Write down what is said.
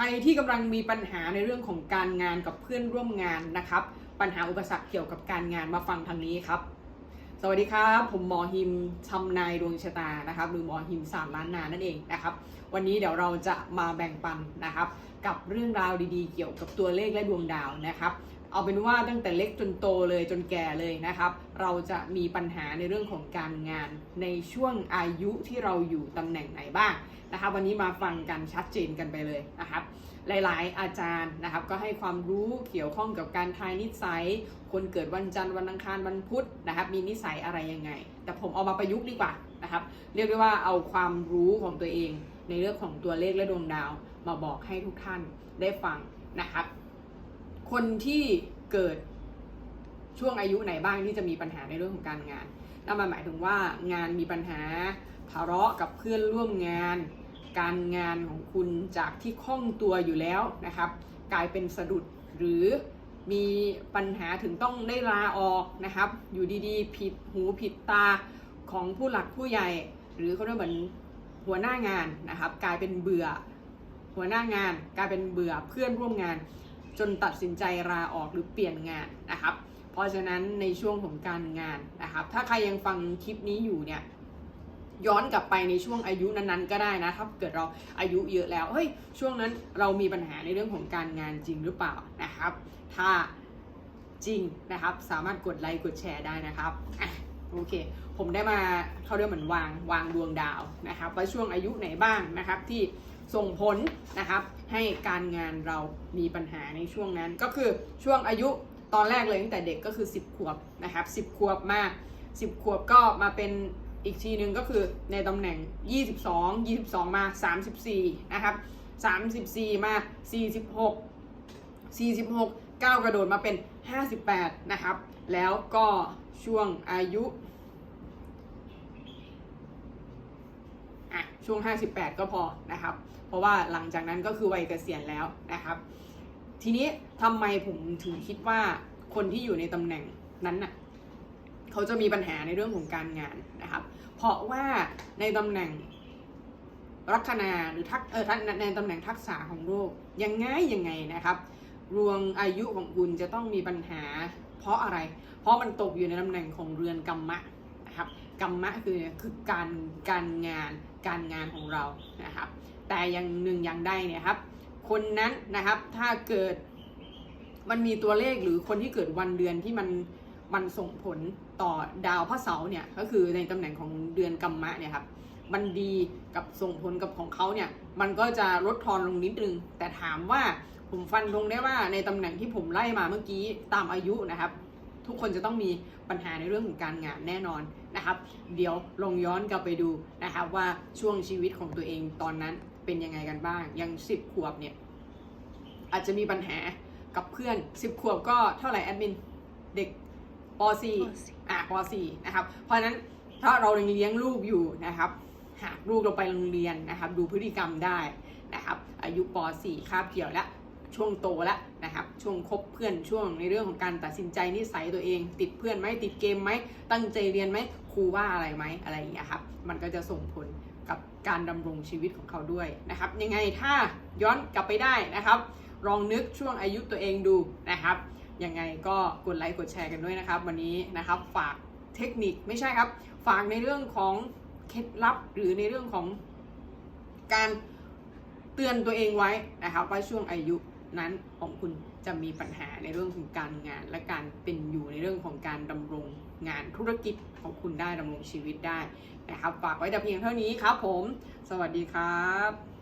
ใครที่กำลังมีปัญหาในเรื่องของการงานกับเพื่อนร่วมงานนะครับ ปัญหาอุปสรรคเกี่ยวกับการงานมาฟังทางนี้ครับ สวัสดีครับ ผมหมอฮิมชำนายดวงชะตานะครับ หรือหมอฮิมสามล้านนานั่นเองนะครับ วันนี้เดี๋ยวเราจะมาแบ่งปันนะครับ กับเรื่องราวดีๆ เกี่ยวกับตัวเลขและดวงดาวนะครับ เอาเป็นว่าตั้งแต่เล็กจนโตเลยจนแก่เลยนะครับ เราจะมีปัญหาในเรื่องของการงานในช่วงอายุที่เราอยู่ตำแหน่งไหนบ้างนะครับ วันนี้มาฟังกันชัดเจนกันไปเลยนะครับ หลายๆ อาจารย์นะครับ ก็ให้ความรู้เกี่ยวข้องกับการทายนิสัย คนเกิดวันจันทร์วันอังคารวันพุธนะครับ มีนิสัยอะไรยังไง แต่ผมเอามาประยุกต์ดีกว่านะครับ เรียกได้ว่าเอาความรู้ของตัวเอง ในเรื่องของตัวเลขและดวงดาว มาบอกให้ทุกท่านได้ฟังนะครับ คนที่เกิดช่วงอายุไหนบ้างที่จะมีปัญหาในเรื่องของการงานนั่นหมายถึงว่างานมีปัญหาทะเลาะกับเพื่อนร่วมงาน การงานของคุณจากที่คล่องตัวอยู่แล้วนะครับ กลายเป็นสะดุดหรือมีปัญหาถึงต้องได้ลาออกนะครับ อยู่ดีๆ ผิดหูผิดตาของผู้หลักผู้ใหญ่ หรือเขาเรียกเหมือนหัวหน้างานนะครับ กลายเป็นเบื่อ หัวหน้างาน กลายเป็นเบื่อเพื่อนร่วมงาน จนตัดสินใจลาออกหรือเปลี่ยนงานนะครับ เพราะฉะนั้นในช่วงของการงานนะครับ ถ้าใครยังฟังคลิปนี้อยู่เนี่ยย้อนกลับไปในช่วงอายุนั้นๆก็ได้นะถ้าเกิดเราอายุเยอะแล้วเฮ้ยช่วงนั้นเรามีปัญหาในเรื่องของการงานจริงหรือเปล่านะครับ ถ้าจริงนะครับ สามารถกดไลค์กดแชร์ได้นะครับอะโอเค ผมได้มาเขาเรียกเหมือนวางวางดวงดาวนะครับว่าช่วงอายุไหนบ้างนะครับที่ ส่งผลนะครับ ให้การงานเรามีปัญหาในช่วงนั้น ก็คือช่วงอายุตอนแรกเลยตั้งแต่เด็กก็คือ 10 ขวบนะครับ 10 ขวบมา 10 ขวบก็มาเป็นอีกทีหนึ่งก็คือในตำแหน่ง 22 22 มา 34 นะครับ 34 มา 46 46 ก้าวกระโดดมาเป็น 58 นะครับ แล้วก็ช่วงอายุ อะ ช่วง 58 ก็พอนะครับ เพราะว่าหลังจากนั้นก็คือวัยเกษียณแล้วนะครับ ทีนี้ทำไมผมถึงคิดว่าคนที่อยู่ในตำแหน่งนั้นน่ะเขาจะมีปัญหาในเรื่องของการงานนะครับ เพราะว่าในตำแหน่งลัคนาหรือทักเออท่านในตำแหน่งทักษะของโลกยังไงยังไงนะครับรวงอายุของคุณจะต้องมีปัญหา เพราะอะไร เพราะมันตกอยู่ในตำแหน่งของเรือนกรรมะนะครับ กรรมะคือคือการการงานการงานของเรานะครับ แต่อย่างหนึ่งอย่างใดเนี่ยครับ คนนั้นนะครับถ้าเกิดมันมีตัวเลขหรือคนที่เกิดวันเดือนที่มันมันส่งผลต่อดาวพระเสาร์เนี่ยก็คือในตำแหน่งของเดือนกัมมะเนี่ยครับมันดีกับส่งผลกับของเขาเนี่ยมันก็จะลดทอนลงนิดนึง แต่ถามว่าผมฟันลงได้ว่าในตำแหน่งที่ผมไล่มาเมื่อกี้ตามอายุนะครับ ทุกคนจะต้องมีปัญหาในเรื่องของการงานแน่นอนนะครับ เดี๋ยวลองย้อนกลับไปดูนะครับว่าช่วงชีวิตของตัวเองตอนนั้นเป็นยังไงกันบ้าง ยังสิบขวบเนี่ยอาจจะมีปัญหากับเพื่อน 10 ขวบก็เท่าไหร่แอดมินเด็กป .4 อะป .4 นะครับ เพราะฉะนั้นถ้าเรายังเลี้ยงลูกอยู่นะครับหากลูกเราไปโรงเรียนนะครับ ดูพฤติกรรมได้นะครับ อายุป .4 คาบเกี่ยวแล้ว ช่วงโตแล้วนะครับ ช่วงคบเพื่อนช่วงในเรื่องของการตัดสินใจนิสัยตัวเอง ติดเพื่อนไหมติดเกมไหมตั้งใจเรียนไหมครูว่าอะไรไหมอะไรอย่างเงี้ยครับมันก็จะส่งผลกับการดำรงชีวิตของเขาด้วยนะครับยังไงถ้าย้อนกลับไปได้นะครับลองนึกช่วงอายุตัวเองดูนะครับยังไงก็กดไลค์กดแชร์กันด้วยนะครับ วันนี้นะครับฝากเทคนิคไม่ใช่ครับ ฝากในเรื่องของเคล็ดลับหรือในเรื่องของการเตือนตัวเองไว้นะครับว่าช่วงอายุ นั้นของคุณจะมีปัญหาในเรื่องของการงาน และการเป็นอยู่ในเรื่องของการดำรงงานธุรกิจของคุณได้ดำรงชีวิตได้นะครับฝากไว้แต่เพียงเท่านี้ครับผม สวัสดีครับ